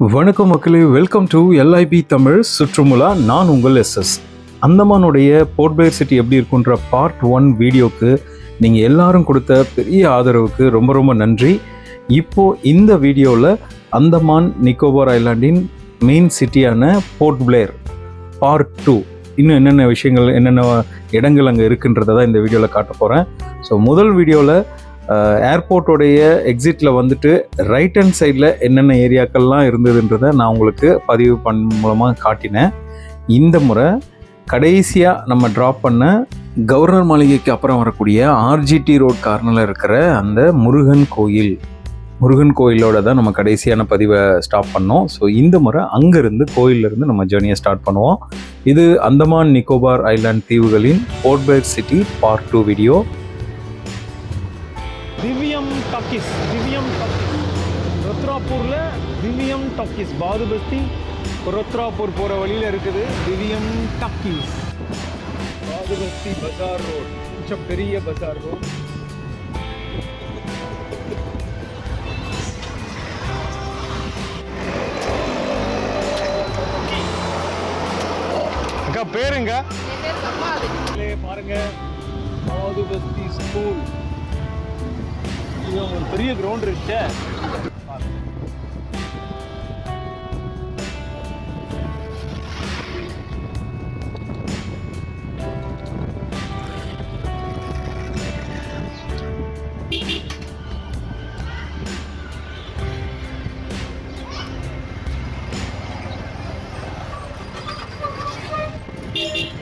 வணக்கம் மக்களே welcome to L I P Tamil சுற்றுமுலா நான் உங்கள் எஸ்எஸ் அந்தமானுடைய போர்ட் பிளேயர் சிட்டி எப்படி இருக்குன்ற பார்ட் ஒன் வீடியோக்கு நீங்கள் எல்லாரும் கொடுத்த பெரிய ஆதரவுக்கு ரொம்ப ரொம்ப நன்றி. இப்போ இந்த வீடியோவில் அந்தமான் நிக்கோபார் ஐலாண்டின் மெயின் சிட்டியான போர்ட் பிளேயர் பார்ட் டூ இன்னும் என்னென்ன விஷயங்கள் என்னென்ன இடங்கள் அங்கே இருக்குன்றதை தான் இந்த வீடியோவில் காட்ட போகிறேன் ஸோ முதல் வீடியோவில் ஏர்போர்ட்டோடைய எக்ஸிட்டில் வந்துட்டு ரைட் ஹேண்ட் சைடில் என்னென்ன ஏரியாக்கள்லாம் இருந்ததுன்றதை நான் உங்களுக்கு பதிவு பண் மூலமாக காட்டினேன். இந்த முறை கடைசியாக நம்ம ட்ராப் பண்ண கவர்னர் மாளிகைக்கு அப்புறம் வரக்கூடிய ஆர்ஜிடி ரோட் கார்னரில் இருக்கிற அந்த முருகன் கோயில். முருகன் கோயிலோட தான் நம்ம கடைசியான பதிவை ஸ்டாப் பண்ணோம். ஸோ இந்த முறை அங்கேருந்து கோயிலிருந்து நம்ம ஜேர்னியை ஸ்டார்ட் பண்ணுவோம். இது அந்தமான் நிக்கோபார் ஐலாண்ட் தீவுகளின் Port Blair city part two video Divyam talkies Divyam talkies. ரொத்ராப்பூரில் Divyam talkies Bathubasti ரொத்ராப்பூர் போகிற வழியில் இருக்குது திவ்யம் டாக்கிஸ். பாதுபஸ்தி பஜார் ரோட் கொஞ்சம் பெரிய பஜார் ரோட். அக்கா பேருங்க. பாருங்க பாதுபஸ்தி ஸ்கூல். இது ஒரு பெரிய கிரவுண்ட் இருக்கு Thank you.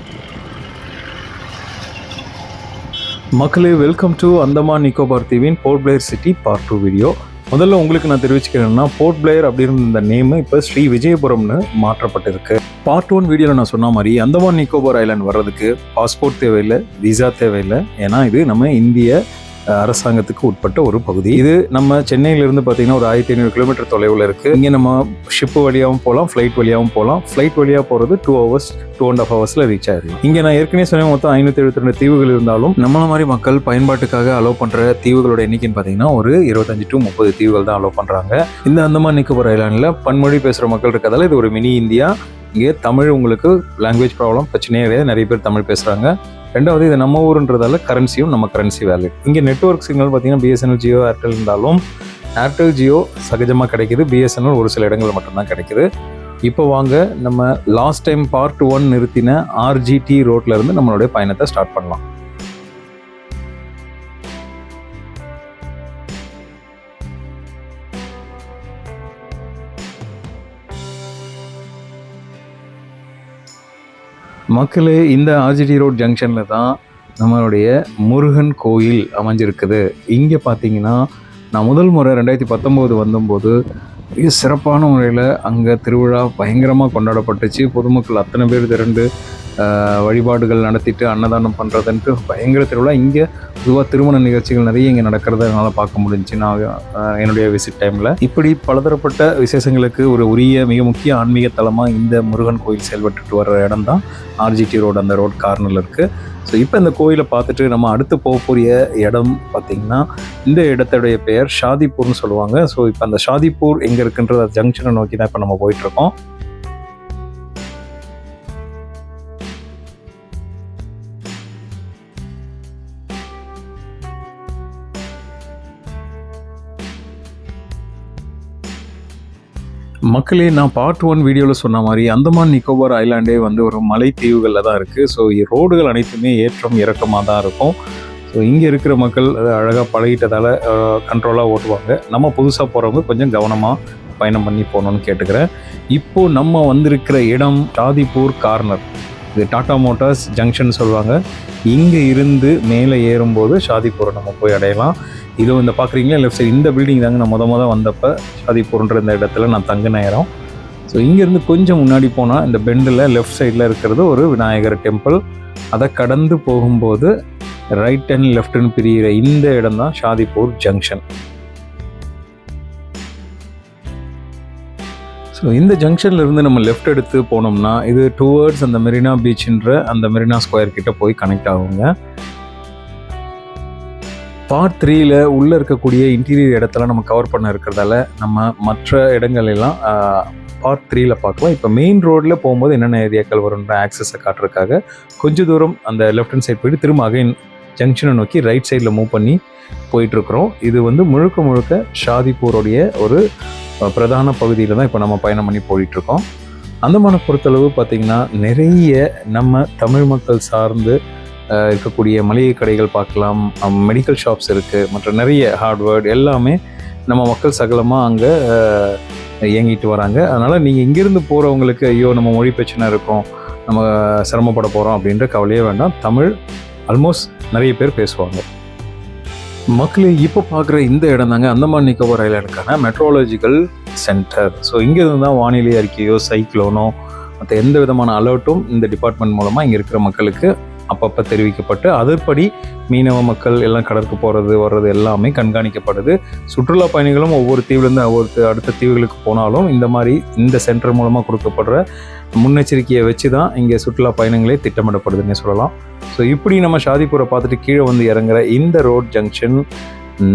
மக்களே வெல்கம் டு அந்தமான் நிக்கோபார் தீவின் Port Blair city part two video முதல்ல உங்களுக்கு நான் தெரிவிச்சுக்கிறேன்னா போர்ட் பிளேயர் அப்படின்னு இந்த நேம் இப்போ ஸ்ரீ விஜயபுரம்னு மாற்றப்பட்டிருக்கு. பார்ட் ஒன் வீடியோவில் நான் சொன்ன மாதிரி அந்தமான் நிக்கோபார் ஐலாண்ட் வர்றதுக்கு பாஸ்போர்ட் தேவையில்லை விசா தேவையில்லை. ஏன்னா இது நம்ம இந்திய அரசாங்கத்துக்கு உட்பட்ட ஒரு பகுதி. இது நம்ம சென்னையிலிருந்து பார்த்தீங்கன்னா ஒரு ஆயிரத்தி ஐநூறு கிலோமீட்டர் தொலைவில் இருக்குது இங்கே நம்ம ஷிப்பு வழியாகவும் போகலாம் ஃப்ளைட் வழியாகவும் போகலாம் ஃப்ளைட் வழியாக போகிறது two hours two and half ஹவர்ஸில் ரீச் ஆயிடலாம் இங்கே நான் ஏற்கனவே சொன்ன மொத்தம் ஐநூற்றி எழுபத்தி ரெண்டு தீவுகள் இருந்தாலும் நம்மள மாதிரி மக்கள் பயன்பாட்டுக்காக அலோவ் பண்ணுற தீவுகளோட எண்ணிக்கைன்னு பார்த்தீங்கன்னா ஒரு இருபத்தஞ்சு டு முப்பது தீவுகள் தான் அலோவ் பண்ணுறாங்க இந்த அந்தமான் நிக்கோபர் ஐலாண்டில் பன்மொழி பேசுகிற மக்கள் இருக்கிறதால இது ஒரு மினி இந்தியா. இங்கே தமிழ் உங்களுக்கு லாங்குவேஜ் ப்ராப்ளம் பிரச்சனையே கிடையாது. நிறைய பேர் தமிழ் பேசுகிறாங்க ரெண்டாவது இது நம்ம ஊருன்றதால கரன்சியும் நம்ம கரன்சி வேல்யூ இங்கே நெட்ஒர்க் சிக்னல் பார்த்தீங்கன்னா பிஎஸ்என்எல் ஜியோ ஏர்டெல் இருந்தாலும் ஏர்டெல் ஜியோ சகஜமாக கிடைக்கிது. பிஎஸ்என்எல் ஒரு சில இடங்கள் மட்டும்தான் கிடைக்குது. இப்போ வாங்க நம்ம லாஸ்ட் டைம் பார்ட் ஒன் நிறுத்தின ஆர்ஜிடி ரோட்டில் இருந்து நம்மளுடைய பயணத்தை ஸ்டார்ட் பண்ணலாம். மக்களே இந்த ஆர்ஜிடி ரோட் ஜங்ஷனில் தான் நம்மளுடைய முருகன் கோயில் அமைஞ்சிருக்குது. இங்கே பார்த்தீங்கன்னா நான் முதல் முறை ரெண்டாயிரத்தி பத்தொம்போது வந்தபோது மிக சிறப்பான முறையில் அங்கே திருவிழா பயங்கரமாக கொண்டாடப்பட்டுச்சு. பொதுமக்கள் அத்தனை பேர் திரண்டு வழிபாடுகள் நடத்திட்டு அன்னதானம் பண்ணுறதுன்ட்டு பயங்கர திருவிழா. இங்கே பொதுவாக திருமண நிகழ்ச்சிகள் நிறைய இங்கே நடக்கிறத என்னால் பார்க்க முடிஞ்சுச்சு. நான் என்னுடைய விசிட் டைமில் இப்படி பலதரப்பட்ட விசேஷங்களுக்கு ஒரு உரிய மிக முக்கிய ஆன்மீக தலமாக இந்த முருகன் கோயில் செயல்பட்டுட்டு வர்ற இடம் தான் ஆர்ஜிடி ரோடு அந்த ரோட் கார்னரில் இருக்குது ஸோ இப்போ இந்த கோயிலை பார்த்துட்டு நம்ம அடுத்து போகக்கூடிய இடம் பார்த்திங்கன்னா இந்த இடத்துடைய பெயர் ஷாதிப்பூர்னு சொல்லுவாங்க. ஸோ இப்போ அந்த ஷாதிப்பூர் எங்கே இருக்குன்ற ஜங்ஷனை நோக்கி தான் இப்போ நம்ம போயிட்டுருக்கோம் மக்களே நான் பார்ட் ஒன் வீடியோவில் சொன்ன மாதிரி அந்தமான் நிக்கோபார் ஐலாண்டே வந்து ஒரு மலை தீவுகளில் தான் இருக்குது ஸோ ரோடுகள் அனைத்துமே ஏற்றம் இறக்கமாக தான் இருக்கும். ஸோ இங்கே இருக்கிற மக்கள் அழகாக பழகிட்டதால் கண்ட்ரோலாக ஓட்டுவாங்க. நம்ம புதுசாக போகிறவங்க கொஞ்சம் கவனமாக பயணம் பண்ணி போகணுன்னு கேட்டுக்கிறேன். இப்போது நம்ம வந்திருக்கிற இடம் தாதிப்பூர் கார்னர் இது டாடா மோட்டார்ஸ் ஜங்ஷன் சொல்லுவாங்க. இங்கே இருந்து மேலே ஏறும்போது ஷாதிப்பூரை நம்ம போய் அடையலாம். இது இந்த பார்க்குறீங்களா லெஃப்ட் சைடு இந்த பில்டிங் தாங்க நான் முத முத வந்தப்போ ஷாதிப்பூர்ன்ற இந்த இடத்துல நான் தங்கின இடம். ஸோ இங்கேருந்து கொஞ்சம் முன்னாடி போனால் இந்த பெண்டில் லெஃப்ட் சைடில் இருக்கிறது ஒரு விநாயகர் டெம்பிள் அதை கடந்து போகும்போது ரைட் அண்ட் லெஃப்ட்னு பிரிகிற இந்த இடம் தான் ஷாதிப்பூர் ஜங்ஷன் ஸோ இந்த ஜங்ஷன்லேருந்து நம்ம லெஃப்ட் எடுத்து போனோம்னா இது டூவர்ட்ஸ் அந்த மெரினா பீச்ன்ற அந்த மெரினா ஸ்கொயர் கிட்ட போய் கனெக்ட் ஆகுங்க. பார்ட் த்ரீல உள்ளே இருக்கக்கூடிய இன்டீரியர் இடத்தெல்லாம் நம்ம கவர் பண்ண இருக்கிறதால நம்ம மற்ற இடங்களெல்லாம் பார்ட் த்ரீல பார்க்கலாம். இப்போ மெயின் ரோட்டில் போகும்போது என்னென்ன ஏரியாக்கள் வரும்ன்ற ஆக்சஸை காட்டுறதுக்காக கொஞ்சம் தூரம் அந்த லெஃப்ட் ஹேண்ட் சைட் போயிட்டு திரும்ப அகைன் ஜங்ஷனை நோக்கி ரைட் சைடில் மூவ் பண்ணி போயிட்டுருக்குறோம். இது வந்து முழுக்க முழுக்க ஷாதிப்பூருடைய ஒரு பிரதான பகுதியில் தான் இப்போ நம்ம பயணம் பண்ணி போயிட்டுருக்கோம். அந்தமான பொறுத்தளவு பார்த்திங்கன்னா நிறைய நம்ம தமிழ் மக்கள் சார்ந்து இருக்கக்கூடிய மளிகை கடைகள் பார்க்கலாம் மெடிக்கல் ஷாப்ஸ் இருக்குது மற்ற நிறைய ஹார்ட்வேர்ட் எல்லாமே நம்ம மக்கள் சகலமாக அங்கே இயங்கிட்டு வராங்க. அதனால் நீங்கள் இங்கேருந்து போகிறவங்களுக்கு ஐயோ நம்ம மொழி பிரச்சனை இருக்கும் நம்ம சிரமப்பட போகிறோம் அப்படின்ற கவலையே வேண்டாம். தமிழ் ஆல்மோஸ்ட் நிறைய பேர் பேசுவாங்க. மக்களே இப்போ பார்க்குற இந்த இடம் தாங்க அந்தமான் நிக்கோபர் ஐலாண்டுக்கான மெட்ரோலாஜிக்கல் சென்டர் ஸோ இங்கேருந்து தான் வானிலை அறிக்கையோ சைக்ளோனோ மற்ற எந்த விதமான அலர்ட்டும் இந்த டிபார்ட்மெண்ட் மூலமாக இங்கே இருக்கிற மக்களுக்கு அப்பப்போ தெரிவிக்கப்பட்டு அதன்படி மீனவ மக்கள் எல்லாம் கடற்கு போகிறது வர்றது எல்லாமே கண்காணிக்கப்படுது. சுற்றுலா பயணிகளும் ஒவ்வொரு தீவுலேருந்து ஒவ்வொரு அடுத்த தீவுகளுக்கு போனாலும் இந்த மாதிரி இந்த சென்டர் மூலமாக கொடுக்கப்படுற முன்னெச்சரிக்கையை வச்சு தான் இங்கே சுற்றுலா பயணங்களே திட்டமிடப்படுதுன்னே சொல்லலாம். ஸோ இப்படி நம்ம ஷாதிபூரை பார்த்துட்டு கீழே வந்து இறங்குற இந்த ரோட் ஜங்ஷன்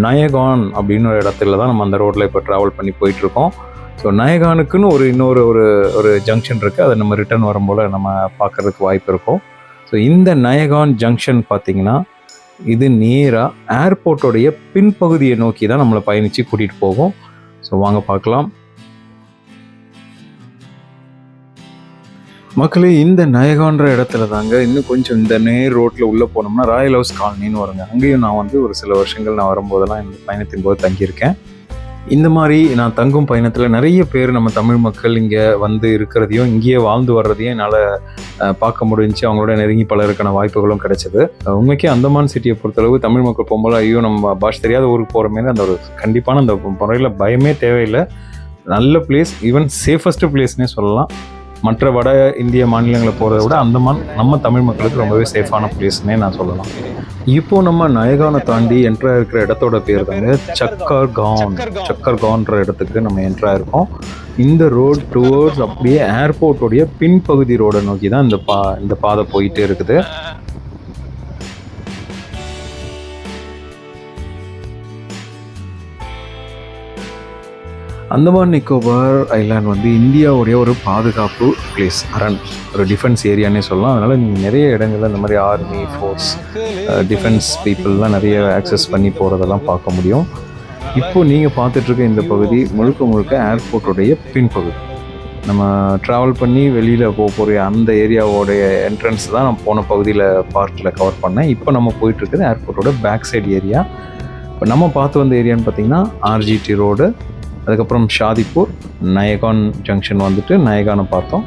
நயகான் அப்படின்னு ஒரு இடத்துல தான் நம்ம அந்த ரோட்டில் இப்போ ட்ராவல் பண்ணி போயிட்டுருக்கோம். ஸோ நயகானுக்குன்னு ஒரு இன்னொரு ஒரு ஒரு ஜங்ஷன் இருக்குது அதை நம்ம ரிட்டர்ன் வரும்போல் நம்ம பார்க்கறதுக்கு வாய்ப்பு இருக்கும். ஸோ இந்த நயகான் ஜங்ஷன் பார்த்தீங்கன்னா இது நேராக ஏர்போர்ட்டோடைய பின்பகுதியை நோக்கி தான் நம்மளை பயணித்து கூட்டிகிட்டு போகும். ஸோ வாங்க பார்க்கலாம். மக்களே இந்த நயகான்ற இடத்துல தாங்க இன்னும் கொஞ்சம் இந்த நேர் ரோட்டில் உள்ளே போனோம்னா ராயல் ஹவுஸ் காலனின்னு வருங்க. அங்கேயும் நான் வந்து ஒரு சில வருஷங்கள் நான் வரும்போதெல்லாம் இந்த பயணத்தின் போது தங்கியிருக்கேன். இந்த மாதிரி நான் தங்கும் பயணத்தில் நிறைய பேர் நம்ம தமிழ் மக்கள் இங்கே வந்து இருக்கிறதையும் இங்கேயே வாழ்ந்து வர்றதையும் என்னால் பார்க்க முடிஞ்சு அவங்களோட நெருங்கி பலருக்கான வாய்ப்புகளும் கிடைச்சது. உண்மைக்கே அந்தமான் சிட்டியை பொறுத்தளவு தமிழ் மக்கள் போகும்போது ஐயோ நம்ம பாஷ் தெரியாத ஊருக்கு போகிற மாரி அந்த ஒரு கண்டிப்பான அந்த முறையில் பயமே தேவையில்லை. நல்ல பிளேஸ் ஈவன் சேஃபஸ்ட் பிளேஸ்னே சொல்லலாம். மற்ற வட இந்திய மாநிலங்களை போகிறத விட அந்தமான் நம்ம தமிழ் மக்களுக்கு ரொம்பவே சேஃபான பிளேஸ்னே நான் சொல்லலாம். இப்போ நம்ம நயகானை தாண்டி என்ட்ரா இருக்கிற இடத்தோட பேர் தாங்க சக்கர் கான் சக்கர் கான்ற இடத்துக்கு நம்ம என்ட்ரா இருக்கோம் இந்த ரோடு டுவர்ட்ஸ் அப்படியே ஏர்போர்ட்டோடைய பின்பகுதி ரோடை நோக்கி தான் இந்த பா இந்த பாதை போயிட்டே இருக்குது. அந்தமான் நிக்கோபார் ஐலாண்ட் வந்து இந்தியாவுடைய ஒரு பாதுகாப்பு பிளேஸ் அரண் ஒரு டிஃபென்ஸ் ஏரியானே சொல்லலாம். அதனால் நீங்கள் நிறைய இடங்கள்ல இந்த மாதிரி ஆர்மி ஃபோர்ஸ் டிஃபென்ஸ் பீப்புளெலாம் நிறைய ஆக்சஸ் பண்ணி போகிறதெல்லாம் பார்க்க முடியும். இப்போது நீங்கள் பார்த்துட்ருக்க இந்த பகுதி முழுக்க முழுக்க ஏர்போர்ட்டுடைய பின்பகுதி. நம்ம ட்ராவல் பண்ணி வெளியில் போக போகிற அந்த ஏரியாவோடைய என்ட்ரன்ஸ் தான் நான் போன பகுதியில் பார்க்கில் கவர் பண்ணேன். இப்போ நம்ம போயிட்டுருக்குது ஏர்போர்ட்டோட பேக் சைடு ஏரியா இப்போ நம்ம பார்த்து வந்த ஏரியான்னு பார்த்தீங்கன்னா ஆர்ஜிடி ரோடு அதுக்கப்புறம் ஷாதிப்பூர் நயகான் ஜங்ஷன் வந்துட்டு நயகானை பார்த்தோம்.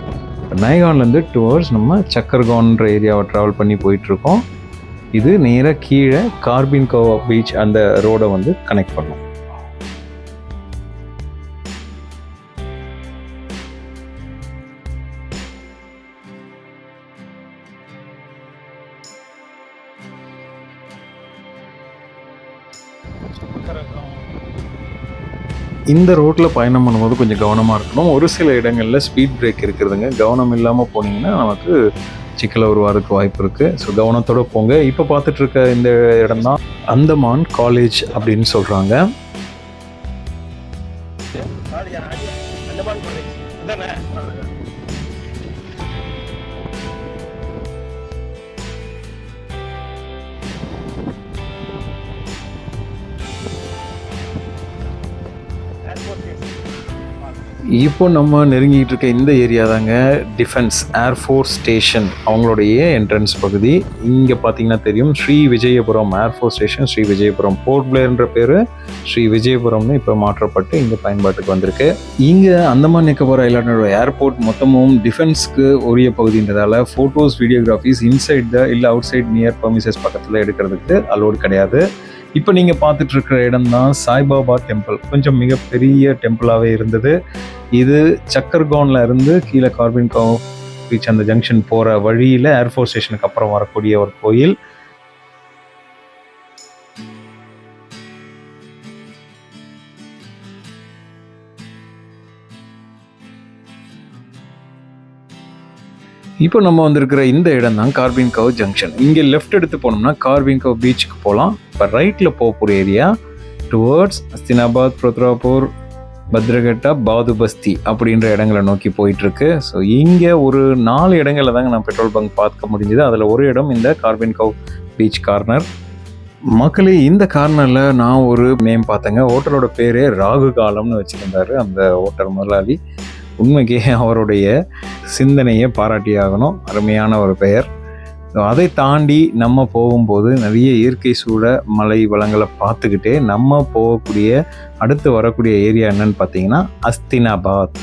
நயகான்லேருந்து ஹவர்ஸ் நம்ம சக்கர்கான்ற ஏரியாவை ட்ராவல் பண்ணி போயிட்டுருக்கோம். இது நேராக கீழே கார்பின் கோவா பீச் அந்த ரோடை வந்து கனெக்ட் பண்ணோம். இந்த ரோட்டில் பயணம் பண்ணும்போது கொஞ்சம் கவனமாக இருக்கணும். ஒரு சில இடங்களில் ஸ்பீட் பிரேக் இருக்கிறதுங்க கவனம் இல்லாமல் போனீங்கன்னா நமக்கு சிக்கலை உருவாறதுக்கு வாய்ப்பு இருக்குது ஸோ கவனத்தோடு போங்க. இப்போ பார்த்துட்ருக்க இந்த இடம் தான் அந்தமான் காலேஜ் அப்படின்னு சொல்கிறாங்க இப்போ நம்ம நெருங்கிட்டு இருக்க இந்த ஏரியா தாங்க டிஃபென்ஸ் ஏர்ஃபோர்ஸ் ஸ்டேஷன் அவங்களுடைய என்ட்ரன்ஸ் பகுதி. இங்கே பார்த்தீங்கன்னா தெரியும் Sri Vijayapuram air force station Sri Vijayapuram. Port பிளேயர்ன்ற பேர் ஸ்ரீ விஜயபுரம்னு இப்போ மாற்றப்பட்டு இங்கே பயன்பாட்டுக்கு வந்திருக்கு. இங்கே அந்தமான் நிக்கோபார் ஐலாண்டோட ஏர்போர்ட் மொத்தமும் டிஃபென்ஸ்க்கு உரிய பகுதின்றதால ஃபோட்டோஸ் வீடியோகிராஃபிஸ் இன்சைட் த இல்லை அவுட் சைட் நியர் பர்மிசஸ் பக்கத்தில் எடுக்கிறதுக்கு அலோடு கிடையாது. இப்போ நீங்கள் பார்த்துட்டு இருக்கிற இடம் தான் சாய்பாபா டெம்பிள் கொஞ்சம் மிகப்பெரிய டெம்பிளாகவே இருந்தது. இது சக்கர்கோன்ல இருந்து கீழே கார்பின் கோ பீச் அந்த ஜங்ஷன் போகிற வழியில் ஏர்ஃபோர்ஸ் ஸ்டேஷனுக்கு அப்புறம் வரக்கூடிய ஒரு கோயில். இப்போ நம்ம வந்திருக்கிற இந்த இடம் தான் கார்பின் கவ் ஜங்ஷன் இங்கே லெஃப்ட் எடுத்து போனோம்னா கார்பின் கவ் பீச்சுக்கு போகலாம் இப்போ ரைட்டில் போகக்கூடிய ஏரியா டுவர்ட்ஸ் அஸ்தினாபாத் புரோத்ராப்பூர் பத்ரகட்டா பாதுபஸ்தி அப்படின்ற இடங்களை நோக்கி போயிட்டு இருக்கு ஸோ இங்கே ஒரு நாலு இடங்களில் தாங்க நான் பெட்ரோல் பங்க் பார்க்க முடிஞ்சுது. அதில் ஒரு இடம் இந்த கார்பின் கவ் பீச் கார்னர். மக்களே இந்த கார்னரில் நான் ஒரு நேம் பார்த்தேங்க. ஹோட்டலோட பேரே ராகு காலம்னு வச்சுருந்தாரு அந்த ஹோட்டல் முதலாளி. உண்மைக்கே அவருடைய சிந்தனையை பாராட்டியாகணும் அருமையான ஒரு பெயர். ஸோ அதை தாண்டி நம்ம போகும்போது நிறைய இயற்கை சூழ மலை வளங்களை பார்த்துக்கிட்டே நம்ம போகக்கூடிய அடுத்து வரக்கூடிய ஏரியா என்னன்னு பார்த்தீங்கன்னா அஸ்தினாபாத்.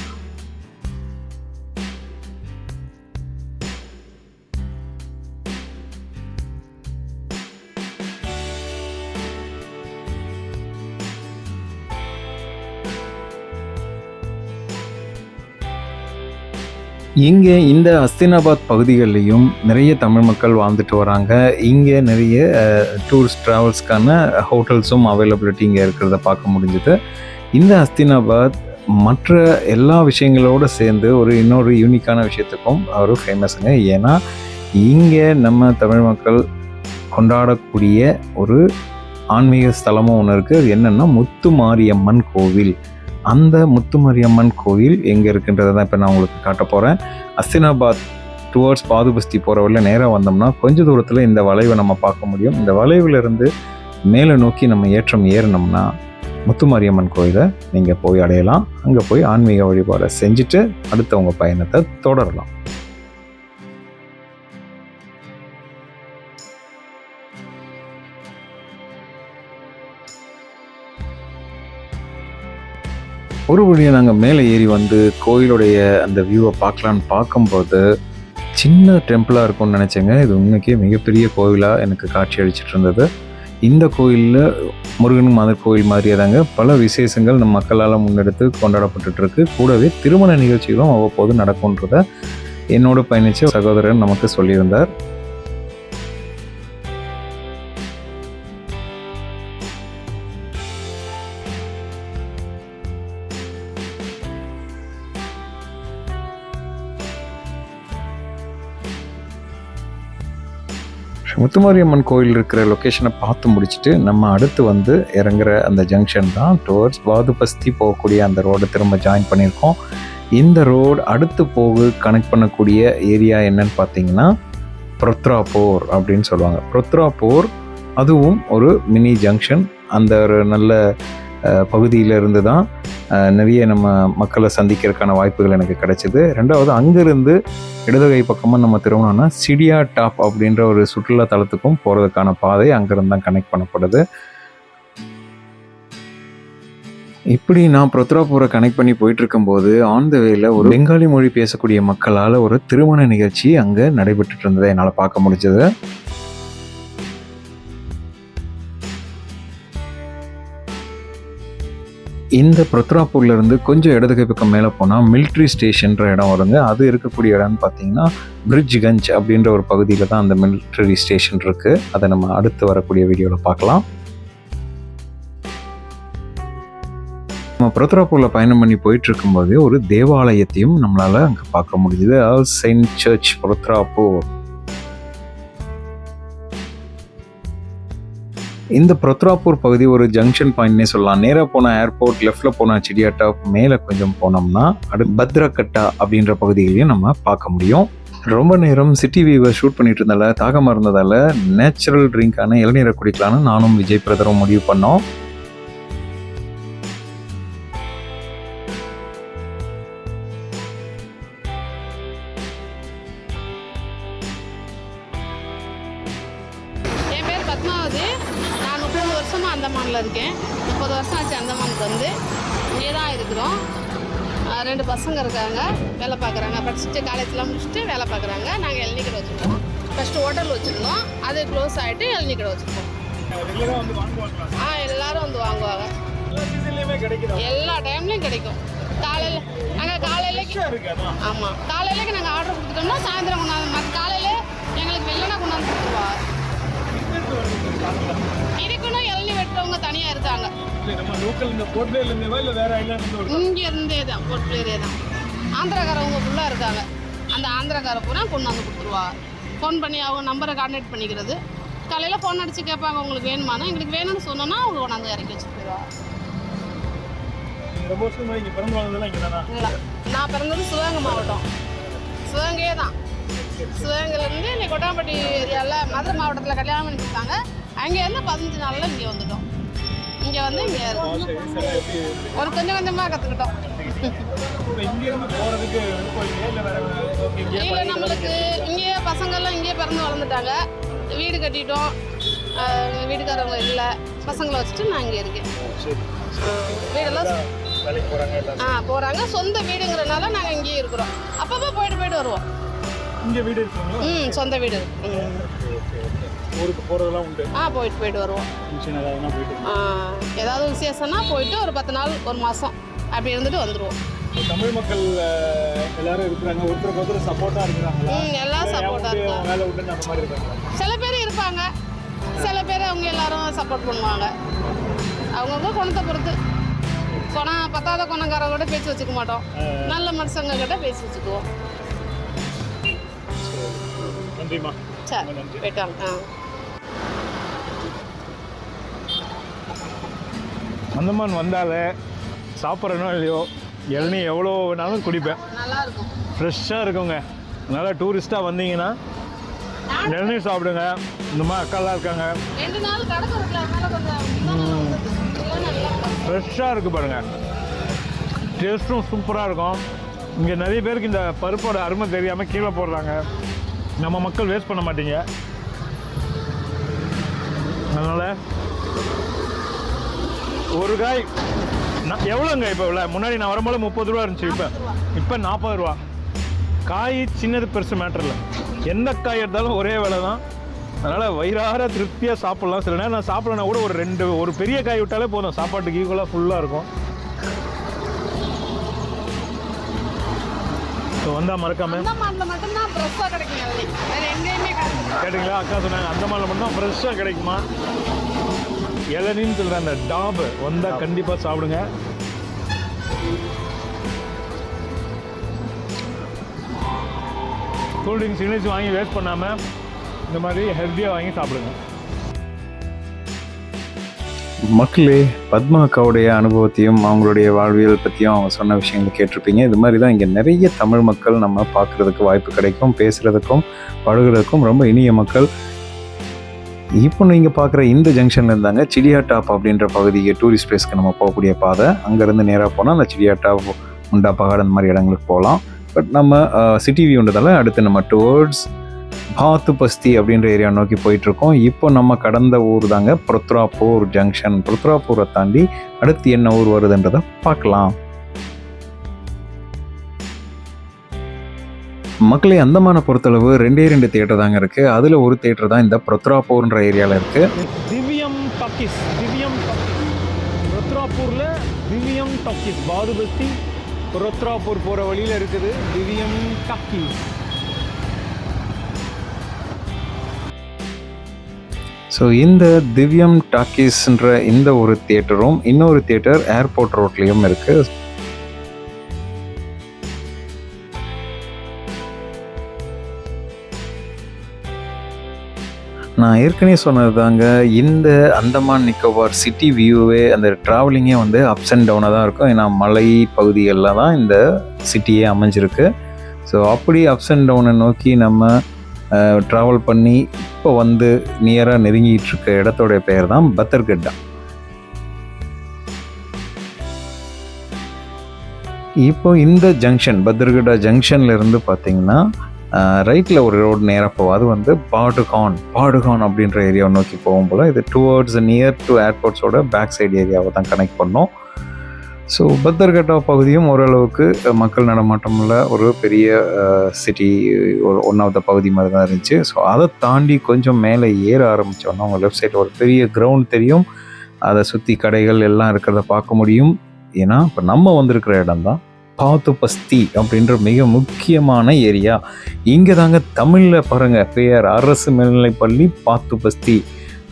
இங்கே இந்த அஸ்தினாபாத் பகுதிகளிலையும் நிறைய தமிழ் மக்கள் வாழ்ந்துட்டு வராங்க. இங்கே நிறைய டூரிஸ்ட் ட்ராவல்ஸ்க்கான ஹோட்டல்ஸும் அவைலபிலிட்டி இங்கே இருக்கிறத பார்க்க முடிஞ்சுது. இந்த அஸ்தினாபாத் மற்ற எல்லா விஷயங்களோடு சேர்ந்து ஒரு இன்னொரு யூனிக்கான விஷயத்துக்கும் அவர் ஃபேமஸுங்க ஏன்னா இங்கே நம்ம தமிழ் மக்கள் கொண்டாடக்கூடிய ஒரு ஆன்மீக ஸ்தலமும் ஒன்று இருக்குது அது என்னென்னா முத்துமாரியம்மன் கோவில். அந்த முத்துமாரியம்மன் கோயில் எங்கே இருக்குன்றதை தான் இப்போ நான் உங்களுக்கு காட்ட போகிறேன் அஸ்தினாபாத் டுவர்ட்ஸ் பாதுபஸ்தி போகிற வழியில் நேராக வந்தோம்னா கொஞ்ச தூரத்தில் இந்த வளைவை நம்ம பார்க்க முடியும். இந்த வளைவிலிருந்து மேலே நோக்கி நம்ம ஏற்றம் ஏறினோம்னா முத்துமாரியம்மன் கோயிலை நீங்கள் போய் அடையலாம். அங்கே போய் ஆன்மீக வழிபாடை செஞ்சுட்டு அடுத்த உங்கள் பயணத்தை தொடரலாம். ஒரு வழியாக நாங்கள் மேலே ஏறி வந்து கோயிலுடைய அந்த வியூவை பார்க்கலான்னு பார்க்கும்போது சின்ன டெம்பிளாக இருக்கும்னு நினச்சேங்க. இது உண்மைக்கே மிகப்பெரிய கோவிலாக எனக்கு காட்சி அளிச்சிட்டு இருந்தது. இந்த கோயிலில் முருகன் மாதர் கோயில் மாதிரியே தாங்க. பல விசேஷங்கள் நம் மக்களால் முன்னெடுத்து கொண்டாடப்பட்டுருக்கு கூடவே திருமண நிகழ்ச்சிகளும் அவ்வப்போது நடக்கும்ன்றத என்னோட பயணிச்ச சகோதரர் நமக்கு சொல்லியிருந்தார். முத்துமாரியம்மன் கோயில் இருக்கிற லொக்கேஷனை பார்த்து முடிச்சுட்டு நம்ம அடுத்து வந்து இறங்குற அந்த ஜங்ஷன் தான் டுவர்ட்ஸ் பாதுபஸ்தி போகக்கூடிய அந்த ரோடை திரும்ப ஜாயின் பண்ணியிருக்கோம். இந்த ரோடு அடுத்து போக கனெக்ட் பண்ணக்கூடிய ஏரியா என்னன்னு பார்த்தீங்கன்னா புரத்ராப்பூர் அப்படின்னு சொல்லுவாங்க. புரத்ராப்பூர் அதுவும் ஒரு மினி ஜங்ஷன் அந்த ஒரு நல்ல பகுதியில் இருந்து தான் நிறைய நம்ம மக்களை சந்திக்கிறதுக்கான வாய்ப்புகள் எனக்கு கிடைச்சிது. ரெண்டாவது அங்கேருந்து இடதுகை பக்கமாக நம்ம திரும்பினோம்னா சிடியா டாப் அப்படின்ற ஒரு சுற்றுலா தலத்துக்கும் போகிறதுக்கான பாதை அங்கேருந்து தான் கனெக்ட் பண்ணப்படுது. இப்படி நான் பிரத்ராபூரை கனெக்ட் பண்ணி போயிட்டு இருக்கும்போது ஆன் த வேல ஒரு பெங்காலி மொழி பேசக்கூடிய மக்களால் ஒரு திருமண நிகழ்ச்சி அங்கே நடைபெற்றுட்டு இருந்ததை என்னால் பார்க்க முடிஞ்சது. இந்த பிரத்ராப்பூர்ல இருந்து கொஞ்சம் இடதுக்கு பக்கம் மேலே போனால் மிலிட்ரி ஸ்டேஷன்ற இடம் வருங்க. அது இருக்கக்கூடிய இடம்னு பார்த்தீங்கன்னா பிரிட்ஜ்கஞ்ச் அப்படின்ற ஒரு பகுதியில் தான் அந்த மிலிட்ரி ஸ்டேஷன் இருக்குது அதை நம்ம அடுத்து வரக்கூடிய வீடியோவில் பார்க்கலாம் நம்ம பிரத்ராப்பூரில் பயணம் பண்ணி போயிட்டு இருக்கும்போது ஒரு தேவாலயத்தையும் நம்மளால் அங்கே பார்க்க முடியுது ஆல் செயின்ட் சர்ச் பிரத்ராப்பூர் இந்த பிரத்ராப்பூர் பகுதி ஒரு ஜங்ஷன் பாயிண்ட்னே சொல்லலாம். நேராக போன ஏர்போர்ட் லெஃப்டில் போன சிடியாட்டா மேலே கொஞ்சம் போனோம்னா அடு பத்ரகட்டா அப்படின்ற பகுதிகளையும் நம்ம பார்க்க முடியும். ரொம்ப நேரம் சிட்டி வியூவை ஷூட் பண்ணிட்டு இருந்தால தாகமாக இருந்ததால் நேச்சுரல் ட்ரிங்கான இளநீரை குடிக்கலான்னு நானும் விஜய் பிரதரும் முடிவு பண்ணோம். படிச்சுட்டு காலேஜ்லாம் முடிச்சுட்டு வேலை பார்க்குறாங்க. நாங்கள் இளநீ கடை வச்சுருக்கோம். ஃபஸ்ட்டு ஹோட்டல் வச்சுருந்தோம். அது க்ளோஸ் ஆகிட்டு இளநீ கடை வச்சுருக்கோம். ஆ எல்லாரும் வந்து வாங்குவாங்க. எல்லா டைம்லையும் கிடைக்கும். காலையில் நாங்கள் காலையில ஆமாம் காலையில நாங்கள் ஆர்டர் கொடுத்துட்டோம்னா சாயந்தரம் கொண்டாந்து மற்ற காலையில் எங்களுக்கு வெள்ளனா கொண்டாந்து கொடுத்துருவாங்க. இதுக்குன்னு இளநீ வெட்டுறவங்க தனியாக இருக்காங்க. இங்க இருந்தே தான் போர்ட்லேயே தான். ஆந்திராக்காரவங்க ஃபுல்லாக இருக்காங்க. அந்த ஆந்திராக்கார பூரா கொண்டு வந்து கொடுத்துருவா. ஃபோன் பண்ணி அவங்க நம்பரை கான்டாக்ட் பண்ணிக்கிறது. காலையில் ஃபோன் அடித்து கேட்பாங்க உங்களுக்கு வேணுமானா? எங்களுக்கு வேணும்னு சொன்னோன்னா அவங்க கொண்டாந்து இறக்கி வச்சுட்டு போயிடுவா. நான் பிறந்தது சிவகங்கை மாவட்டம். சிவகங்கையே தான். சிவகங்கையிலேருந்து இன்னைக்கு கொட்டாம்பட்டி ஏரியாவில் மதுரை மாவட்டத்தில் கல்யாணம் பண்ணி கொடுத்தாங்க. அங்கேருந்து பதினஞ்சு நாளில் இங்கே வந்துட்டோம். இங்கே வந்து இங்கே ஒரு கொஞ்சம் கொஞ்சமாக கற்றுக்கிட்டோம் இல்லை நம்மளுக்கு இங்கேயே பசங்கள்லாம் இங்கேயே பிறந்து வளர்ந்துட்டாங்க. வீடு கட்டிட்டோம். வீட்டுக்காரவங்க இல்லை. பசங்களை வச்சுட்டு நான் இங்கே இருக்கேன். வீடெல்லாம் ஆ போகிறாங்க சொந்த வீடுங்கிறனால நாங்கள் இங்கேயே இருக்கிறோம். அப்பப்போ போயிட்டு போயிட்டு வருவோம். இங்கே வீடு இருக்குங்களா? ம் சொந்த வீடு ஊருக்கு போகிறதெல்லாம் உண்டு. ஆ போயிட்டு போயிட்டு வருவோம். ஏதாவது விசேஷம்னா போயிட்டு ஒரு பத்து நாள் ஒரு மாதம் அப்படி இருந்துட்டு வந்துடுவோம் தமிழ் மக்கள் எல்லாரும் இருக்கிறாங்க. ஒருத்தருக்கு ஒருத்தர் சப்போர்ட்டாக இருக்கிறாங்களா? ம் எல்லாம் சப்போர்ட்டாக உண்டு, இருக்காங்க. வேலை உண்டு அந்த மாதிரி இருக்காங்களா? சில பேர் இருப்பாங்க. சில பேர் அவங்க எல்லாரும் சப்போர்ட் பண்ணுவாங்க. அவங்கவுங்க குணத்தை பொறுத்து. குணம் பத்தாத குணக்காரங்க கூட பேச்சு வச்சுக்க மாட்டோம். நல்ல மனுஷங்க கிட்ட பேசி வச்சுக்குவோம். நன்றிம்மா. சரி போயிட்டாங்க ஆ. அந்தமான் வந்தாலே சாப்பிட்றனோ இல்லையோ இளநீ எவ்வளோ வேணாலும் குடிப்பேன். ஃப்ரெஷ்ஷாக இருக்குங்க. அதனால் டூரிஸ்ட்டாக வந்தீங்கன்னா இளநீ சாப்பிடுங்க. இந்த மாதிரி அக்காலாம் இருக்காங்க. ஃப்ரெஷ்ஷாக இருக்குது பாருங்கள் டேஸ்ட்டும் சூப்பராக இருக்கும். இங்கே நிறைய பேருக்கு இந்த பருப்போட அருமை தெரியாமல் கீழே போடுறாங்க. நம்ம மக்கள் வேஸ்ட் பண்ண மாட்டீங்க. அதனால் ஒரு காய் எவ்வளோங்க இப்போ இவ்வளோ முன்னாடி நான் வரும்போது முப்பது ரூபா இருந்துச்சு இப்போ. இப்போ நாற்பது ரூபா. காய் சின்னது பெருசு மேட்டர் இல்லை. எந்த காய் எடுத்தாலும் ஒரே விலை தான். அதனால் வயிறார திருப்தியாக சாப்பிட்லாம். சில நேரம் நான் சாப்பிட்லனா கூட ஒரு ரெண்டு ஒரு பெரிய காய் விட்டாலே போதும். சாப்பாட்டுக்கு ஈக்குவலாக ஃபுல்லாக இருக்கும். ஸோ வந்தால் மறக்காம. கேட்டிங்களா? அக்கா சொன்னாங்க அந்த மாதிரில மட்டும் ஃப்ரெஷ்ஷாக கிடைக்குமா? இளநின்னு சொல்கிற அந்த டாபு வந்தால் கண்டிப்பாக சாப்பிடுங்க. கூல்ட்ரிங்க்ஸ் இனிச்சு வாங்கி வேஸ்ட் பண்ணாமல் இந்த மாதிரி ஹெல்த்தியாக வாங்கி சாப்பிடுங்க. மக்களே பத்மா அக்காவுடைய அனுபவத்தையும் அவங்களுடைய வாழ்வியல் பற்றியும் அவங்க சொன்ன விஷயங்கள் கேட்டிருப்பீங்க. இது மாதிரி தான் இங்கே நிறைய தமிழ் மக்கள் நம்ம பார்க்குறதுக்கு வாய்ப்பு கிடைக்கும் பேசுகிறதுக்கும் பழகுறதுக்கும் ரொம்ப இனிய மக்கள். இப்போ நீங்கள் பார்க்குற இந்த ஜங்ஷனில் இருந்தாங்க சிடியா டாப் அப்படின்ற பகுதிக்கு டூரிஸ்ட் பிளேஸ்க்கு நம்ம போகக்கூடிய பாதை. அங்கேருந்து நேராக போனால் அந்த சிடியா டாப் முண்டா பகாடு அந்த மாதிரி இடங்களுக்கு போகலாம். பட் நம்ம சிட்டி வியூன்றதால அடுத்து நம்ம டுவர்ட்ஸ் பாத்து பஸ்தி அப்படின்ற ஏரியா நோக்கி போயிட்டுருக்கோம். இப்போ நம்ம கடந்த ஊர் தாங்க புருத்ராப்பூர் ஜங்ஷன் புருத்ராப்பூரை தாண்டி அடுத்து என்ன ஊர் வருதுன்றதை பார்க்கலாம். மக்களே அந்தமான பொறுத்தளவு ரெண்டே ரெண்டு தேட்டர் தாங்க இருக்குது அதில் ஒரு தேட்டர் தான் இந்த புருத்ராப்பூர்ன்ற ஏரியாவில் இருக்குது திவ்யம் டாக்கீஸ் திவ்யம் டாக்கீஸ் ருத்ராப்பூரில் திவ்யம் டாக்கீஸ் பாதுபஸ்தி ருத்ராப்பூர் போகிற வழியில் இருக்குது திவ்யம் டாக்கீஸ் ஸோ இந்த திவ்யம் டாக்கீஸ்ன்ற இந்த ஒரு தேட்டரும் இன்னொரு தேட்டர் ஏர்போர்ட் ரோட்லேயும் இருக்குது நான் ஏற்கனவே சொன்னது தாங்க இந்த அந்தமான் நிக்கோபார் சிட்டி வியூவே அந்த ட்ராவலிங்கே வந்து அப்ஸ் அண்ட் டவுனாக தான் இருக்கும். ஏன்னா மலை பகுதிகளில் தான் இந்த சிட்டியே அமைஞ்சிருக்கு. ஸோ அப்படி அப்ஸ் அண்ட் டவுனை நோக்கி நம்ம ட்ராவல் பண்ணி இப்போ வந்து நியராக நெருங்கிட்டு இருக்க இடத்தோட பெயர் தான் பத்தர்கட்டா. இப்போ இந்த ஜங்ஷன் பத்ரகடா ஜங்ஷன்ல இருந்து பார்த்தீங்கன்னா ரைட்டில் ஒரு ரோடு நேராக போகும். அது வந்து பாடுகான் பாடுகான் அப்படின்ற ஏரியாவை நோக்கி போகும் போல் இது டுவர்ட்ஸ் நியர் டு ஏர்போர்ட்ஸோட பேக் சைடு ஏரியாவை தான் கனெக்ட் பண்ணோம். ஸோ பத்தர்கட்டா பகுதியும் ஓரளவுக்கு மக்கள் நடமாட்டம் உள்ள ஒரு பெரிய சிட்டி ஒரு ஒன் ஆஃப் த பகுதி மாதிரி தான் இருந்துச்சு. ஸோ அதை தாண்டி கொஞ்சம் மேலே ஏற ஆரம்பித்தோன்னா உங்கள் லெஃப்ட் சைடில் ஒரு பெரிய கிரவுண்ட் தெரியும். அதை சுற்றி கடைகள் எல்லாம் இருக்கிறத பார்க்க முடியும். ஏன்னா இப்போ நம்ம வந்திருக்கிற இடம் தான். பாத்து பஸ்தி அப்படின்ற மிக முக்கியமான ஏரியா. இங்கே தாங்க தமிழில் பாருங்கள் பெயர் அரசு மேல்நிலைப்பள்ளி பாத்து பஸ்தி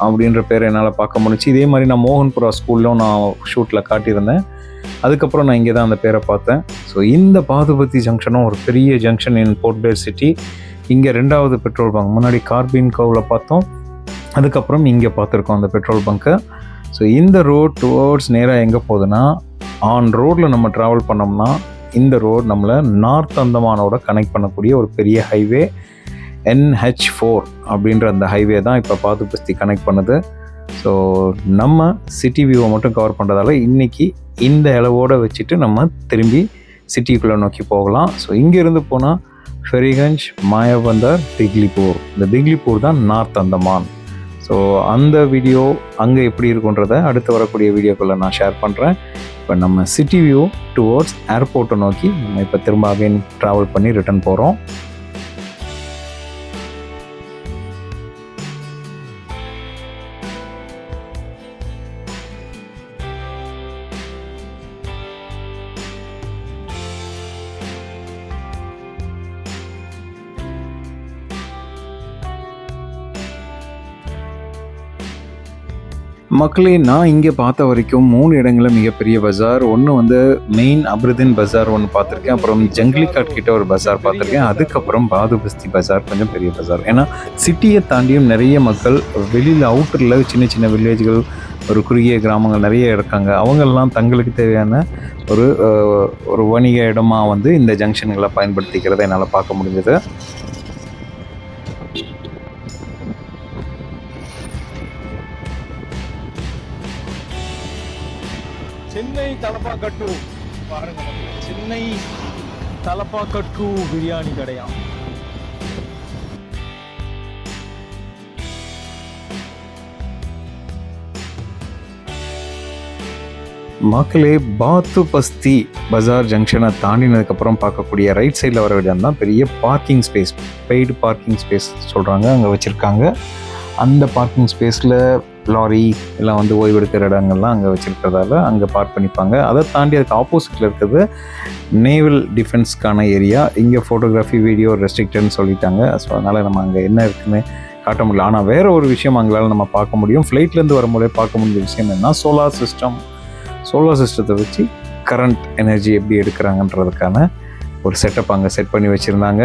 அப்படின்ற பேரை என்னால் பார்க்க முடிச்சு இதே மாதிரி நான் மோகன்புரா ஸ்கூல்லும் நான் ஷூட்டில் காட்டியிருந்தேன். அதுக்கப்புறம் நான் இங்கே தான் அந்த பேரை பார்த்தேன். ஸோ இந்த பாதுபத்தி ஜங்ஷனும் ஒரு பெரிய junction in Port Blair city. இங்கே ரெண்டாவது பெட்ரோல் பங்க். முன்னாடி கார்பின் கோவில் பார்த்தோம். அதுக்கப்புறம் இங்கே பார்த்துருக்கோம் அந்த பெட்ரோல் பங்க்கை. ஸோ இந்த ரோட் டுவோர்ட்ஸ் நேராக எங்கே போகுதுன்னா ஆன் ரோட்டில் நம்ம ட்ராவல் பண்ணோம்னா இந்த ரோடு நம்மளை நார்த் அந்தமானோட கனெக்ட் பண்ணக்கூடிய ஒரு பெரிய ஹைவே என்ஹெச் ஃபோர் அப்படின்ற அந்த ஹைவே தான் இப்போ பாதுபஸ்தி கனெக்ட் பண்ணுது. ஸோ நம்ம சிட்டி வியூவை மட்டும் கவர் பண்ணுறதால இன்றைக்கி இந்த அளவோடு வச்சுட்டு நம்ம திரும்பி சிட்டிக்குள்ளே நோக்கி போகலாம். ஸோ இங்கேருந்து போனால் ஃபெரிகஞ்ச் மாயபந்தர் திக்லிபூர் இந்த திக்லிபூர் தான் நார்த் அந்தமான். ஸோ அந்த வீடியோ அங்கே எப்படி இருக்குன்றத அடுத்து வரக்கூடிய வீடியோக்குள்ளே நான் ஷேர் பண்ணுறேன் இப்போ நம்ம சிட்டி வியூ டுவோர்ட்ஸ் ஏர்போர்ட்டை நோக்கி நம்ம இப்போ திரும்ப அகைன் ட்ராவல் பண்ணி ரிட்டர்ன் போகிறோம் மக்களே நான் இங்கே பார்த்த வரைக்கும் மூணு இடங்களில் மிகப்பெரிய பஜார். ஒன்று வந்து மெயின் அப்ருதீன் பஜார் ஒன்று பார்த்துருக்கேன். அப்புறம் ஜங்கிலி காட் கிட்ட ஒரு பஜார் பார்த்துருக்கேன். அதுக்கப்புறம் பாதுபஸ்தி பஜார் கொஞ்சம் பெரிய பஜார். ஏன்னா சிட்டியை தாண்டியும் நிறைய மக்கள் வெளியில் அவுட்டரில் சின்ன சின்ன வில்லேஜ்கள் ஒரு குறுகிய கிராமங்கள் நிறைய இருக்காங்க. அவங்கெல்லாம் தங்களுக்கு தேவையான ஒரு ஒரு வணிக இடமாக வந்து இந்த ஜங்ஷன்களை பயன்படுத்திக்கிறத என்னால் பார்க்க முடிஞ்சது. சென்னை தலப்பாக்கட்டு பாருங்க சென்னை தலப்பாக்கட்டு பிரியாணி கடையா? மக்களே பாத்து பஸ்தி பஜார் ஜங்ஷனை தாண்டினதுக்கப்புறம் பார்க்கக்கூடிய ரைட் சைடில் வர இடம் தான் பெரிய parking space paid parking space சொல்கிறாங்க அங்கே வச்சுருக்காங்க. அந்த பார்க்கிங் ஸ்பேஸில் லாரி எல்லாம் வந்து ஓய்வெடுக்கிற இடங்கள்லாம் அங்கே வச்சுருக்கிறதால அங்கே பார்க் பண்ணிப்பாங்க. அதை தாண்டி அதுக்கு ஆப்போசிட்டில் இருக்கிறது நேவல் டிஃபென்ஸ்க்கான ஏரியா இங்கே ஃபோட்டோகிராஃபி வீடியோ ரெஸ்ட்ரிக்டட்னு சொல்லிட்டாங்க. ஸோ அதனால் நம்ம அங்கே என்ன இருக்குன்னு காட்ட முடியல. ஆனால் வேறு ஒரு விஷயம் அங்களால் நம்ம பார்க்க முடியும். ஃப்ளைட்லேருந்து வரும்போதே பார்க்க முடிஞ்ச விஷயம் என்ன சோலார் சிஸ்டம் சோலார் சிஸ்டத்தை வச்சு கரண்ட் எனர்ஜி எப்படி எடுக்கிறாங்கன்றதுக்கான ஒரு செட்டப் அங்கே செட் பண்ணி வச்சுருந்தாங்க.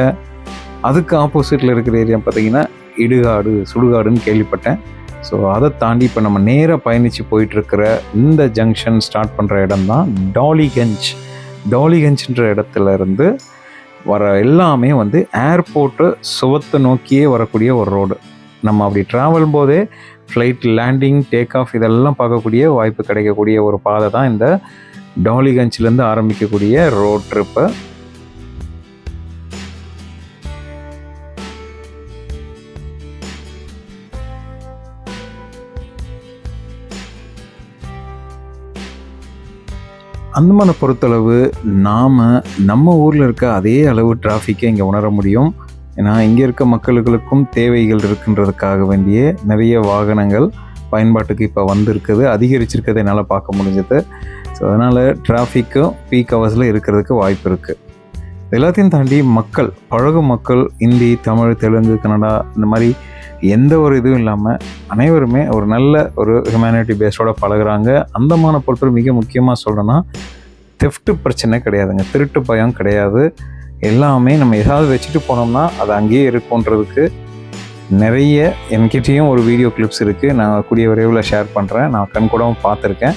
அதுக்கு ஆப்போசிட்டில் இருக்கிற ஏரியா பார்த்தீங்கன்னா இடுகாடு சுடுகாடுன்னு கேள்விப்பட்டேன். ஸோ அதை தாண்டி இப்போ நம்ம நேராக பயணித்து போயிட்டுருக்கிற இந்த ஜங்ஷன் ஸ்டார்ட் பண்ணுற இடம் தான் டாலிகஞ்ச் டாலிகஞ்சுன்ற இடத்துல இருந்து வர எல்லாமே வந்து ஏர்போர்ட்டு சுவத்தை நோக்கியே வரக்கூடிய ஒரு ரோடு நம்ம அப்படி ட்ராவல் போதே ஃப்ளைட் லேண்டிங் டேக் ஆஃப் இதெல்லாம் பார்க்கக்கூடிய வாய்ப்பு கிடைக்கக்கூடிய ஒரு பாதை தான் இந்த டாலிகஞ்சிலேருந்து ஆரம்பிக்கக்கூடிய ரோட் ட்ரிப்பு அந்தமான பொறுத்தளவு நாம் நம்ம ஊரில் இருக்க அதே அளவு டிராஃபிக்கை இங்கே உணர முடியும். ஏன்னா இங்கே இருக்க மக்களுக்கும் தேவைகள் இருக்குன்றதுக்காக வேண்டிய நிறைய வாகனங்கள் பயன்பாட்டுக்கு இப்போ வந்திருக்குது அதிகரிச்சிருக்கிறத என்னால் பார்க்க முடிஞ்சது. ஸோ அதனால் டிராஃபிக்கும் பீக் ஹவர்ஸில் இருக்கிறதுக்கு வாய்ப்பு இருக்குது எல்லாத்தையும் தாண்டி மக்கள் பழகும் மக்கள் இந்தி தமிழ் தெலுங்கு கன்னடா இந்த மாதிரி எந்த ஒரு இதுவும் இல்லாமல் அனைவருமே ஒரு நல்ல ஒரு ஹியூமனிட்டி பேஸோட பழகுறாங்க. அந்தமான பொறுத்தவரை மிக முக்கியமாக சொல்லணும்னா தெஃப்ட் பிரச்சனை கிடையாதுங்க. திருட்டு பயம் கிடையாது. எல்லாமே நம்ம ஏதாவது வச்சுட்டு போனோம்னா அது அங்கேயே இருக்குன்றதுக்கு நிறைய என்கிட்டேயும் ஒரு வீடியோ கிளிப்ஸ் இருக்குது நான் கூடிய விரைவில் ஷேர் பண்ணுறேன் நான் கண்கூடவும் பார்த்துருக்கேன்.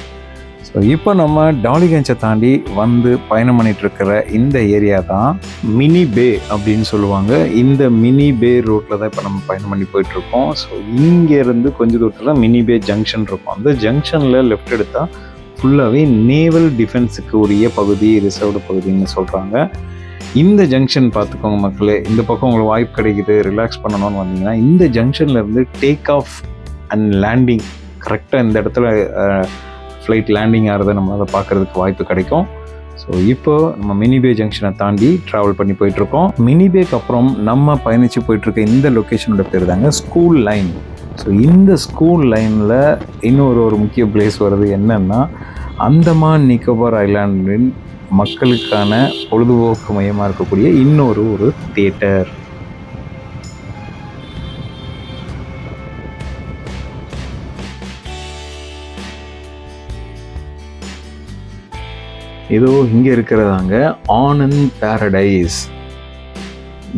ஸோ இப்போ நம்ம டாலிகஞ்சை தாண்டி வந்து பயணம் பண்ணிட்டு இந்த ஏரியா தான் மினி பே அப்படின்னு சொல்லுவாங்க. இந்த மினி பே ரோட்டில் தான் இப்போ நம்ம பயணம் பண்ணி போயிட்டுருக்கோம். ஸோ இங்கேருந்து கொஞ்ச தூரத்தில் மினி பே ஜங்ஷன் இருக்கும். அந்த ஜங்ஷனில் லெஃப்ட் எடுத்தால் ஃபுல்லாகவே நேவல் டிஃபென்ஸுக்கு உரிய பகுதி ரிசர்வ்டு பகுதின்னு சொல்கிறாங்க இந்த ஜங்ஷன் பார்த்துக்கோங்க மக்களே இந்த பக்கம் உங்களுக்கு வாய்ப்பு கிடைக்குது ரிலாக்ஸ் பண்ணணும்னு வந்தீங்கன்னா இந்த ஜங்ஷன்லேருந்து டேக் ஆஃப் அண்ட் லேண்டிங் கரெக்டாக இந்த இடத்துல ஃப்ளைட் லேண்டிங் ஆகிறத நம்ம அதை பார்க்குறதுக்கு வாய்ப்பு கிடைக்கும். ஸோ இப்போ நம்ம மினிபே ஜங்ஷனை தாண்டி ட்ராவல் பண்ணி போயிட்டுருக்கோம். மினிபேக்கு அப்புறம் நம்ம பயணித்து போயிட்டுருக்க இந்த லொக்கேஷனோட பேர் தாங்க ஸ்கூல் லைன் ஸோ இந்த ஸ்கூல் லைனில் இன்னொரு ஒரு முக்கிய பிளேஸ் வருது என்னென்னா அந்தமான் நிக்கோபார் ஐலாண்டின் மக்களுக்கான பொழுதுபோக்கு மையமாக இருக்கக்கூடிய இன்னொரு ஒரு தியேட்டர் ஏதோ இங்கே இருக்கிறதாங்க ஆனந்த் பேரடைஸ்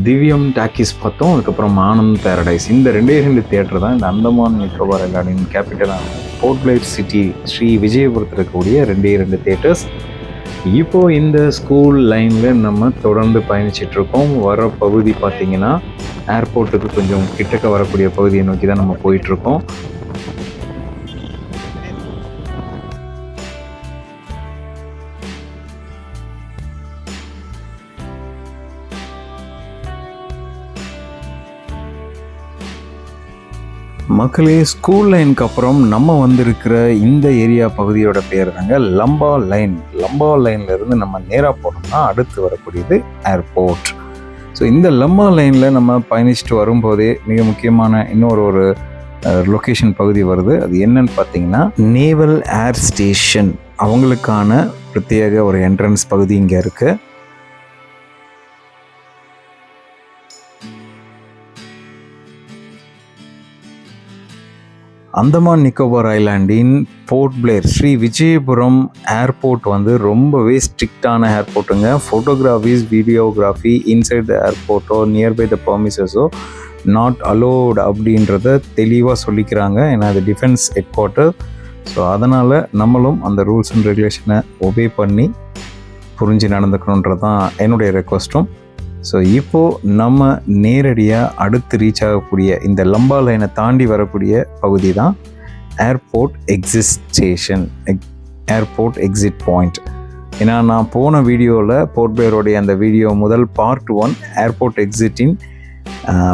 திவ்யம் டாக்கிஸ் பார்த்தோம் அதுக்கப்புறம் ஆனந்த் பேரடைஸ் இந்த ரெண்டே ரெண்டு தியேட்டர் தான் இந்த அந்தமான் நிக்கோபார் ஐலாண்டின் கேபிட்டலான போர்ட்லைட் சிட்டி ஸ்ரீ விஜயபுரத்தில் இருக்கக்கூடிய ரெண்டே ரெண்டு தியேட்டர்ஸ் இப்போ இந்த ஸ்கூல் லைனில் நம்ம தொடர்ந்து பயணிச்சிட்ருக்கோம் வர பகுதி பார்த்திங்கன்னா ஏர்போர்ட்டுக்கு கொஞ்சம் கிட்டக்க வரக்கூடிய பகுதியை நோக்கி தான் நம்ம போயிட்டுருக்கோம் மக்களே ஸ்கூல் லைனுக்கு அப்புறம் நம்ம வந்திருக்கிற இந்த ஏரியா பகுதியோட பேர் தாங்க லம்பா லைன். லம்பா லைன்லேருந்து நம்ம நேராக போனோம்னா அடுத்து வரக்கூடியது ஏர்போர்ட் ஸோ இந்த லம்பா லைனில் நம்ம பயணிச்சுட்டு வரும்போதே மிக முக்கியமான இன்னொரு ஒரு லொக்கேஷன் பகுதி வருது. அது என்னன்னு பார்த்தீங்கன்னா நேவல் ஏர் ஸ்டேஷன் அவங்களுக்கான பிரத்யேக ஒரு என்ட்ரன்ஸ் பகுதி இங்கே இருக்குது Andaman Nicobar ஐலாண்டின் Port Blair Sri Vijayapuram airport வந்து ரொம்பவே ஸ்ட்ரிக்டான ஏர்போர்ட்டுங்க. ஃபோட்டோகிராஃபிஸ் வீடியோகிராஃபி இன்சைட் த ஏர்போர்ட்டோ நியர்பை த பர்மிசஸோ நாட் அலோடு அப்படின்றத தெளிவாக சொல்லிக்கிறாங்க. ஏன்னா அது டிஃபென்ஸ் ஹெட் குவார்ட்டர் ஸோ அதனால் நம்மளும் அந்த ரூல்ஸ் அண்ட் ரெகுலேஷனை ஒபே பண்ணி புரிஞ்சு நடந்துக்கணுன்றது தான் என்னுடைய ரெக்வஸ்ட்டும் ஸோ இப்போது நம்ம நேரடியாக அடுத்து ரீச் ஆகக்கூடிய இந்த லம்பா லைனை தாண்டி வரக்கூடிய பகுதி தான் airport exit station airport exit point ஏன்னா நான் போன வீடியோவில் போர்ட் அந்த வீடியோ முதல் பார்ட் ஒன் ஏர்போர்ட் எக்ஸிட்டின்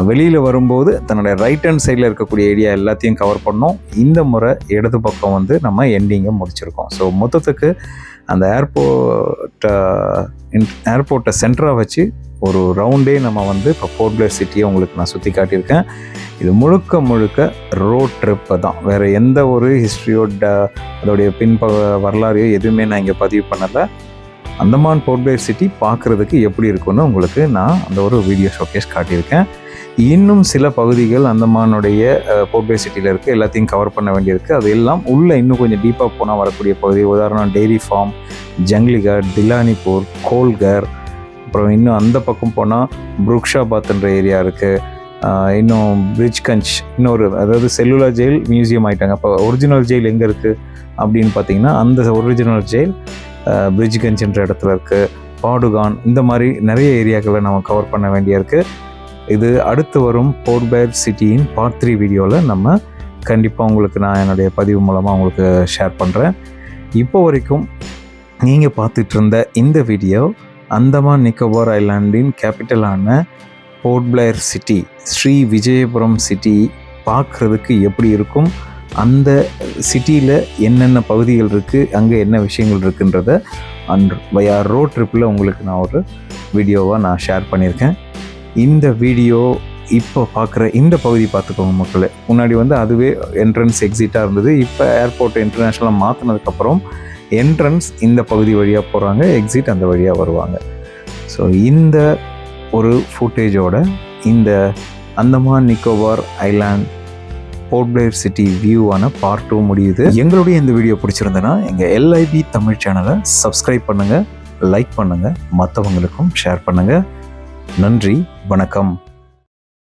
வெளியில் வரும்போது தன்னுடைய ரைட் ஹேண்ட் சைடில் இருக்கக்கூடிய ஏரியா எல்லாத்தையும் கவர் பண்ணோம். இந்த முறை இடது பக்கம் வந்து நம்ம எண்டிங்கை முடிச்சிருக்கோம். ஸோ மொத்தத்துக்கு அந்த ஏர்போர்ட்டை ஏர்போர்ட்டை சென்டராக வச்சு ஒரு ரவுண்டே நம்ம வந்து இப்போ போர்ட் பிளேர் சிட்டியை உங்களுக்கு நான் சுற்றி காட்டியிருக்கேன். இது முழுக்க முழுக்க ரோட் ட்ரிப்பு தான். வேறு எந்த ஒரு ஹிஸ்ட்ரியோ அதோடைய பின்ப வரலாறையோ எதுவுமே நான் இங்கே பதிவு பண்ணலை. அந்தமான் போர்ட் பிளேர் சிட்டி பார்க்குறதுக்கு எப்படி இருக்குன்னு உங்களுக்கு நான் அந்த ஒரு வீடியோ ஷோகேஸ் காட்டியிருக்கேன். இன்னும் சில பகுதிகள் அந்தமானுடைய போர்ட் பிளேர் சிட்டியில் இருக்குது எல்லாத்தையும் கவர் பண்ண வேண்டியிருக்கு. அது எல்லாம் உள்ளே இன்னும் கொஞ்சம் டீப்பாக போனால் வரக்கூடிய பகுதி. உதாரணம் டெய்ரி ஃபார்ம் ஜங்லிகர் திலானிபூர் கோல்கர் அப்புறம் இன்னும் அந்த பக்கம் போனால் புருக்ஷாபாத்ன்ற ஏரியா இருக்குது இன்னும் பிரிட்ஜ் கஞ்ச் இன்னொரு அதாவது செல்லுலா ஜெயில் மியூசியம் ஆகிட்டாங்க அப்போ ஒரிஜினல் ஜெயில் எங்கே இருக்குது அப்படின்னு பார்த்தீங்கன்னா அந்த ஒரிஜினல் ஜெயில் பிரிட்ஜ் கஞ்ச்ன்ற இடத்துல இருக்குது பாடுகான் இந்த மாதிரி நிறைய ஏரியாக்களை நம்ம கவர் பண்ண வேண்டிய இருக்குது இது அடுத்து வரும் போர்பேர் சிட்டியின் பார்ட் த்ரீ வீடியோவில் நம்ம கண்டிப்பாக உங்களுக்கு நான் என்னுடைய பதிவு மூலமாக உங்களுக்கு ஷேர் பண்ணுறேன் இப்போ வரைக்கும் நீங்கள் பார்த்துட்டு இருந்த இந்த வீடியோ அந்தமான் நிக்கோபார் ஐலாண்டின் கேபிட்டலான Port Blair city Sri Vijayapuram city பார்க்குறதுக்கு எப்படி இருக்கும்? அந்த சிட்டியில் என்னென்ன பகுதிகள் இருக்குது அங்கே என்ன விஷயங்கள் இருக்குன்றத அண்ட் ஆர் ரோட் ட்ரிப்பில் உங்களுக்கு நான் ஒரு வீடியோவாக நான் ஷேர் பண்ணியிருக்கேன். இந்த வீடியோ இப்போ பார்க்குற இந்த பகுதி பார்த்துக்கோங்க மக்களே. முன்னாடி வந்து அதுவே என்ட்ரன்ஸ் எக்ஸிட்டாக இருந்தது. இப்போ ஏர்போர்ட் இன்டர்நேஷ்னலாக மாற்றினதுக்கப்புறம் என்ட்ரன்ஸ் இந்த பகுதி வழியாக போகிறாங்க எக்ஸிட் அந்த வழியாக வருவாங்க. ஸோ இந்த ஒரு ஃபுட்டேஜோட இந்த Andaman Nicobar island Port Blair city வியூவான part two முடியுது. எங்களுடைய இந்த வீடியோ பிடிச்சிருந்தேன்னா எங்கள் எல்ஐபி தமிழ் சேனலை சப்ஸ்கிரைப் பண்ணுங்கள் லைக் பண்ணுங்கள் மற்றவங்களுக்கும் ஷேர் பண்ணுங்கள் நன்றி வணக்கம்.